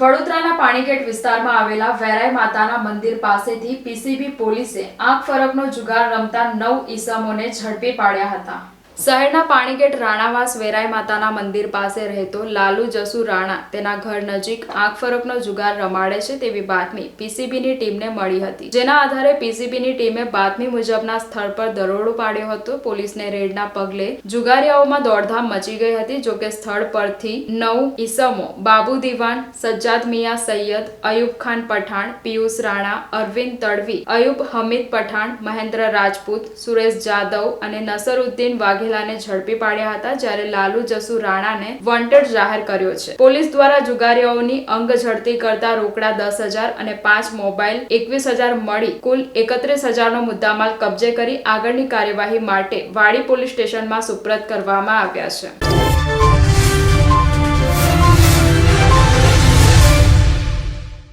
વડોદરાના પાણીગેટ વિસ્તારમાં આવેલા વેરાય માતાના મંદિર પાસેથી પીસીબી પોલીસે આંખ ફરકનો જુગાર રમતા નવ ઈસમોને ઝડપી પાડ્યા હતા. શહેરના પાણીગેટ રાણાવાસ વેરાય માતાના મંદિર પાસે રહેતો લાલુ જસુ રાણા તેના ઘર નજીક આંખ જુગાર રમાડે છે તેવી બાતમી પીસીબીની ટીમને મળી હતી. જેના આધારે પીસીબીની ટીમે બાતમી મુજબના સ્થળ પર દરોડો પાડ્યો હતો. પોલીસને રેડના પગલે જુગારીયાઓમાં દોડધામ મચી ગઈ હતી. જોકે સ્થળ પરથી નવ ઈસમો બાબુ દિવાન, સજ્જાદ મિયા સૈયદ, અયુબ ખાન પઠાણ, પિયુષ રાણા, અરવિંદ તડવી, અયુબ હમીદ પઠાણ, મહેન્દ્ર રાજપૂત, સુરેશ જાદવ અને નસરુદ્દીન વાઘેલાને ઝડપી પાડ્યા હતા જ્યારે લાલુ જસુ રાણાને વોન્ટેડ જાહેર કર્યો છે. પોલીસ દ્વારા જુગારીઓની અંગ ઝડપી કરતા રોકડા દસ હજાર અને પાંચ મોબાઈલ એકવીસ હજાર મળી કુલ એકત્રીસ હજારનો મુદ્દામાલ કબજે કરી આગળની કાર્યવાહી માટે વાડી પોલીસ સ્ટેશનમાં સુપ્રત કરવામાં આવ્યા છે.